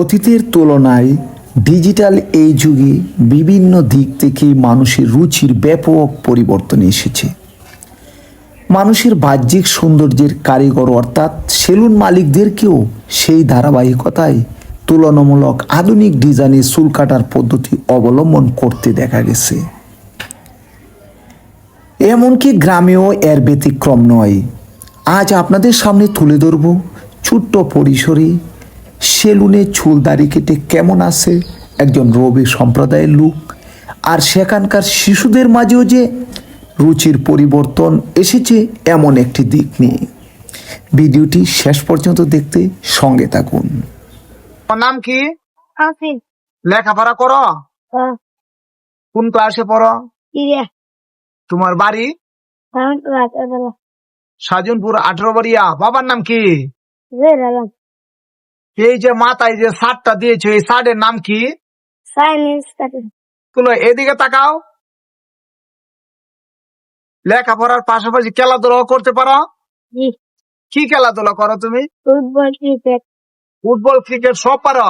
অতীতের তুলনায় ডিজিটাল এই যুগে বিভিন্ন দিক থেকে মানুষের রুচির ব্যাপক পরিবর্তন এসেছে। মানুষের বাহ্যিক সৌন্দর্যের কারিগর অর্থাৎ সেলুন মালিকদেরকেও সেই ধারাবাহিকতায় তুলনামূলক আধুনিক ডিজাইনে চুল কাটার পদ্ধতি অবলম্বন করতে দেখা গেছে। এমনকি গ্রামেও এর ব্যতিক্রম নয়। আজ আপনাদের সামনে তুলে ধরব ছোট্ট পরিসরে সেলুনে চুল দাড়ি কেটে কেমন আছে? একজন রবি সম্প্রদায়ের লোক। আর সেখানকার শিশুদের মাঝেও যে রুচির পরিবর্তন এসেছে এমন একটি দিক নিয়ে। ভিডিওটি শেষ পর্যন্ত দেখতে সঙ্গে থাকুন। নাম কি? লেখাপড়া করো? কোন ক্লাসে পড়ো? তোমার বাড়ি? সাজনপুর আঠারো বাড়িয়া। বাবার নাম কি? এই যে মাথায় যে শার্টটা দিয়েছ এই শার্টের নাম কি? এদিকে তাকাও। লেখাপড়ার পাশাপাশি খেলাধুলা করতে পারো? কি খেলাধুলা করো তুমি? ফুটবল ক্রিকেট ফুটবল ক্রিকেট সব পারো?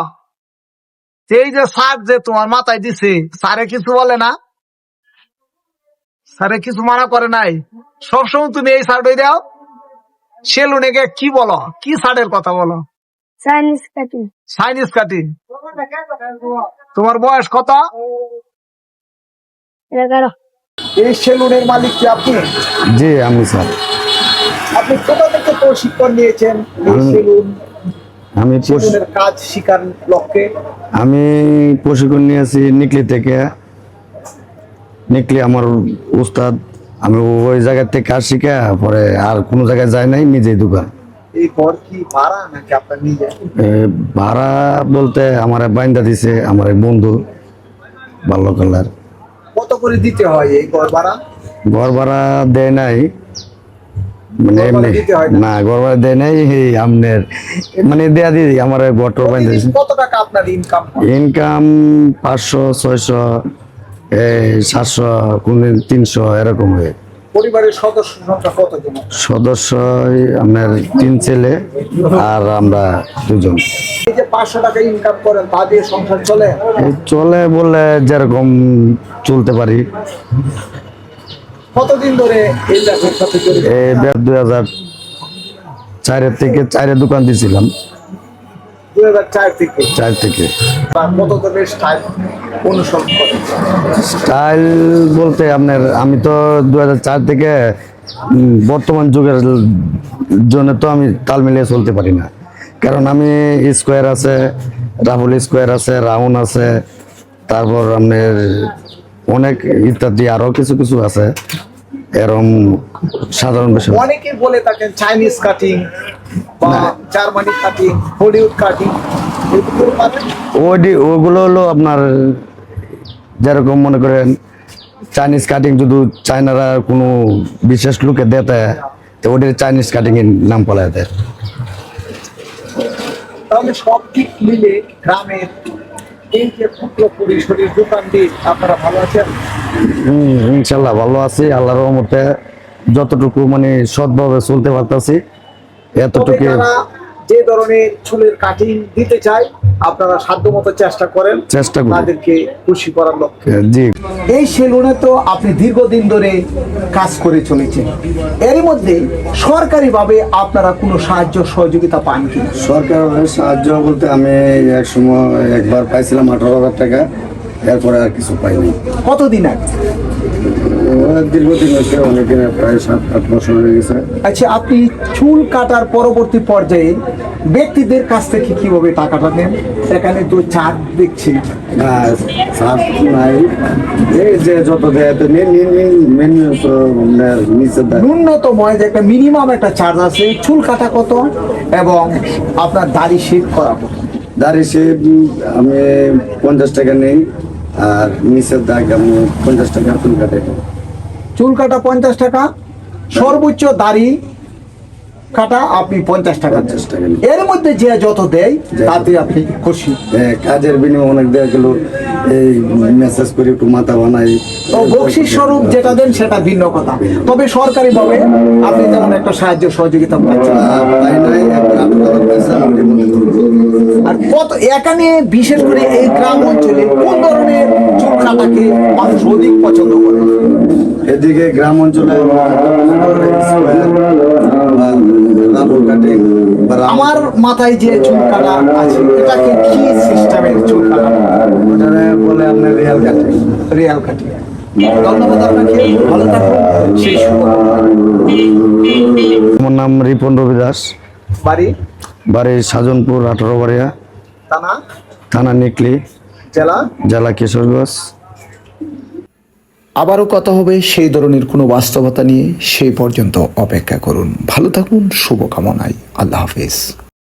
এই যে শার্ট যে তোমার মাথায় দিছে স্যারে কিছু বলে না? স্যারে কিছু মানা করে নাই? সবসময় তুমি এই শার্ট ওই দাও? সেলুনে গিয়ে কি বলো? কি শার্টের কথা বলো? সাইন্স কাটে চাইনিজ কাটিং তোমার বয়স কত? এগারো। এই সেলুনের মালিক কি আপনি? জি আমি স্যার। আপনি কোথা থেকে প্রশিক্ষণ নিয়েছেন এই আমি- সেলুন? আমি সেলুনের কাজ শিকার লক্ষ্যে? আমি প্রশিক্ষণ নিয়েছি নিকলি থেকে। নিকলি আমার উস্তাদ। আমি ওই জায়গা থেকে কাজ শিখে পরে আর কোনো জায়গায় যাই নাই নিজেই দোকান। এই ঘর কি ভাড়া নাকি আপনার নিজে ভাড়া বলতে আমার বাইন্দা দিছে আমার এক বন্ধু বাল্যকালের কত করে দিতে হয় এই ঘর ভাড়া? ঘর ভাড়া দেয় নাই। মানে এমনি না? না ঘর ভাড়া দেয় নাই আমনের মানে দেয়া দিদি আমার বটর বাইন্দা দিছে। কত টাকা আপনার ইনকাম ইনকাম পাঁচশো ছয়শো সাতশো তিনশো এরকম হয়। পরিবারের সদস্য সংখ্যা কতজন? সদস্য আপনার তিন ছেলে আর আমরা দুজন। এই যে পাঁচশো টাকা ইনকাম করেন তা দিয়ে সংসার চলে? এই চলে বলে যেরকম চলতে পারি। কতদিন ধরে এই ব্যবসার সাথে জড়িত? এই দুই হাজার চারের থেকে চারের দোকান দিয়েছিলাম থেকে। চার থেকে। স্টাইল বলতে আপনার আমি তো দু চার থেকে বর্তমান যুগের জন্য তো আমি তাল মিলিয়ে চলতে পারি না। কারণ আমি স্কোয়ার আছে রাহুল স্কোয়ার আছে রাউন্ড আছে তারপর আপনার অনেক ইত্যাদি আরও কিছু কিছু আছে। এরম সাধারণ বিষয় অনেকে বলে থাকেন চাইনিজ কাটিং বা জার্মানি কাটিং হলিউড কাটিং ওডি ওগুলো হলো আপনার যেরকম মনে করেন চাইনিজ কাটিং যদি চাইনারা কোনো বিশেষ লোকে দেতে তো ওদের চাইনিজ কাটিং এর নাম পলা দেয়। তাহলে সব দিক মিলে গ্রামের এই যে ক্ষুদ্র পরিসরের দোকান দিয়ে আপনারা ভালো আছেন? হম ইনশাল্লাহ ভালো আছি আল্লাহর রহমতে যতটুকু মানে সৎভাবে চলতে পারতাছি এতটুকু যে ধরনের চুলের কাটিং দিতে চায় আপনারা সাধ্যমতো চেষ্টা করেন চেষ্টা করি। তাদেরকে খুশি করার লক্ষ্যে। জি। এই সেলুনে তো আপনি দীর্ঘদিন ধরে কাজ করে চলেছেন। এর মধ্যে সরকারিভাবে আপনারা কোনো সাহায্য সহযোগিতা পান কিনা সরকারের সাহায্য বলতে আমি এক সময় একবার পাইছিলাম আঠারো হাজার টাকা এরপরে আর কিছু পাইনি। কতদিন আগে? দীর্ঘদিন হয়েছে অনেকদিন প্রায় সাত আট বছর হয়ে গেছে। আচ্ছা আপনি চুল কাটার পরবর্তী পর্যায়ে ব্যক্তিদের কাছ থেকে কীভাবে টাকাটা নেন? এখানে তো চার্ট দেখছি। ন্যূনতম একটা মিনিমাম একটা চার্জ আছে চুল কাটা কত? এবং আপনার দাড়ি শেভ করা কত? দাঁড়ি সে আমি পঞ্চাশ টাকা নেই আর নিচের দাগ আমি পঞ্চাশ টাকা চুল কাটে চুল কাটা পঞ্চাশ টাকা। সর্বোচ্চ দাড়ি কাটা আপনি পঞ্চাশ টাকা পঞ্চাশ টাকা এর মধ্যে যে যত দেয় তাতে আপনি খুশি। কাজের বিনিময়ে অনেক দেওয়া গেল। এই মেসেজ করে একটু মাথা বানাই। তো বকশিস স্বরূপ যেটা দেন সেটা ভিন্ন কথা। তবে সরকারি ভাবে আপনি তেমন একটা সাহায্য সহযোগিতা পাচ্ছেন আর কত এখানে বিশেষ করে এই গ্রাম অঞ্চলে কোন ধরনের চুল কাটাকে মানুষ অধিক পছন্দ করে? এদিকে গ্রাম অঞ্চলে রাবার কাটিং আমার মাথায় যে চুল কাটা আছে এটাকে কি সিস্টেমের চুল কাটা? ওটারে বলে আপনার রিয়াল কাটিং রিয়াল কাটিং। ধন্যবাদ আপনাকে ভালো থাকুন সেই আমার নাম রিপন রবি দাস বাড়ি? বাড়ি সাজনপুর আঠারো বাড়িয়া থানা? থানা নিকলি। জেলা? জেলা কিশোরগঞ্জ। আবারও কথা হবে সেই ধরনের কোনো বাস্তবতা নিয়ে সেই পর্যন্ত অপেক্ষা করুন। ভালো থাকুন, শুভকামনায়। আল্লাহ হাফেজ।